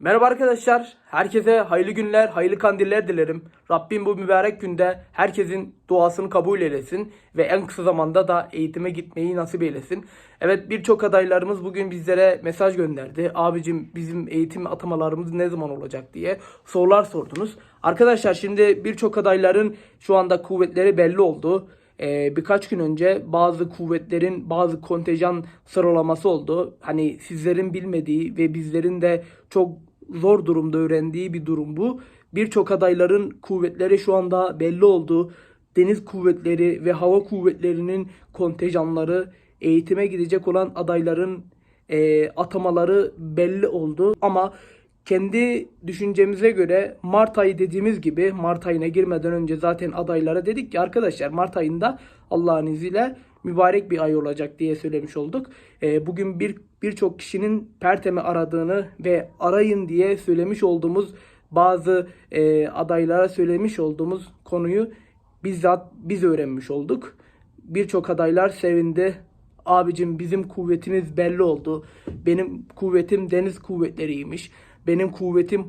Merhaba arkadaşlar. Herkese hayırlı günler, hayırlı kandiller dilerim. Rabbim bu mübarek günde herkesin duasını kabul eylesin ve en kısa zamanda da eğitime gitmeyi nasip eylesin. Evet birçok adaylarımız bugün bizlere mesaj gönderdi. Abicim bizim eğitim atamalarımız ne zaman olacak diye sorular sordunuz. Arkadaşlar şimdi birçok adayların şu anda kuvvetleri belli oldu. Ee, birkaç gün önce bazı kuvvetlerin bazı kontenjan sıralaması oldu. Hani sizlerin bilmediği ve bizlerin de çok zor durumda öğrendiği bir durum bu. Birçok adayların kuvvetleri şu anda belli oldu. Deniz kuvvetleri ve hava kuvvetlerinin kontenjanları, eğitime gidecek olan adayların e, atamaları belli oldu. Ama kendi düşüncemize göre Mart ayı dediğimiz gibi Mart ayına girmeden önce zaten adaylara dedik ki arkadaşlar Mart ayında Allah'ın izniyle mübarek bir ay olacak diye söylemiş olduk. Ee, bugün bir birçok kişinin Pertem'i aradığını ve arayın diye söylemiş olduğumuz bazı e, adaylara söylemiş olduğumuz konuyu bizzat biz öğrenmiş olduk. Birçok adaylar sevindi. Abicim bizim kuvvetimiz belli oldu. Benim kuvvetim deniz kuvvetleriymiş. Benim kuvvetim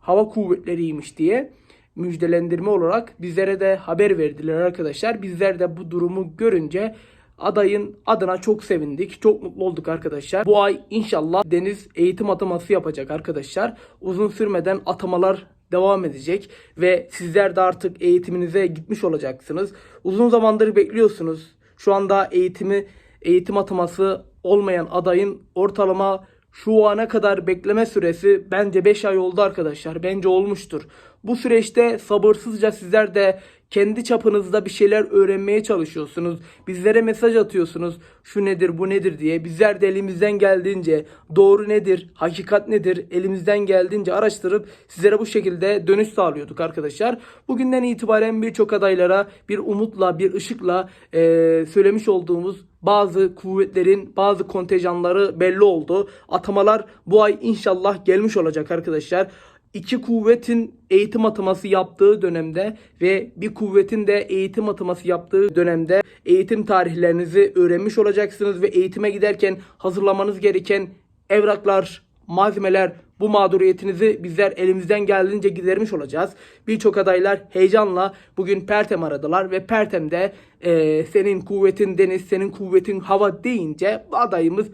hava kuvvetleriymiş diye müjdelendirme olarak bizlere de haber verdiler arkadaşlar. Bizler de bu durumu görünce adayın adına çok sevindik. Çok mutlu olduk arkadaşlar. Bu ay inşallah Deniz eğitim ataması yapacak arkadaşlar. Uzun sürmeden atamalar devam edecek ve sizler de artık eğitiminize gitmiş olacaksınız. Uzun zamandır bekliyorsunuz. Şu anda eğitimi eğitim ataması olmayan adayın ortalama şu ana kadar bekleme süresi bence 5 ay oldu arkadaşlar. Bence olmuştur. Bu süreçte sabırsızca sizler de kendi çapınızda bir şeyler öğrenmeye çalışıyorsunuz. Bizlere mesaj atıyorsunuz. Şu nedir, bu nedir diye. Bizler de elimizden geldiğince doğru nedir, hakikat nedir elimizden geldiğince araştırıp sizlere bu şekilde dönüş sağlıyorduk arkadaşlar. Bugünden itibaren birçok adaylara bir umutla, bir ışıkla eee, söylemiş olduğumuz bazı kuvvetlerin bazı kontenjanları belli oldu. Atamalar bu ay inşallah gelmiş olacak arkadaşlar. İki kuvvetin eğitim ataması yaptığı dönemde ve bir kuvvetin de eğitim ataması yaptığı dönemde eğitim tarihlerinizi öğrenmiş olacaksınız ve eğitime giderken hazırlamanız gereken evraklar, malzemeler bu mağduriyetinizi bizler elimizden geldiğince gidermiş olacağız. Birçok adaylar heyecanla bugün Pertem aradılar ve Pertem'de eee, senin kuvvetin deniz, senin kuvvetin hava deyince adayımız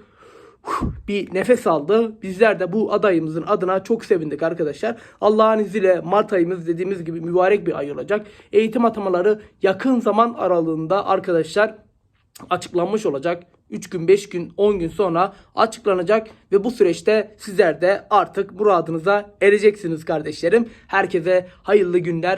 bir nefes aldı. Bizler de bu adayımızın adına çok sevindik arkadaşlar. Allah'ın izniyle Mart ayımız dediğimiz gibi mübarek bir ay olacak. Eğitim atamaları yakın zaman aralığında arkadaşlar açıklanmış olacak. 3 gün, 5 gün, 10 gün sonra açıklanacak ve bu süreçte sizler de artık muradınıza ereceksiniz kardeşlerim. Herkese hayırlı günler,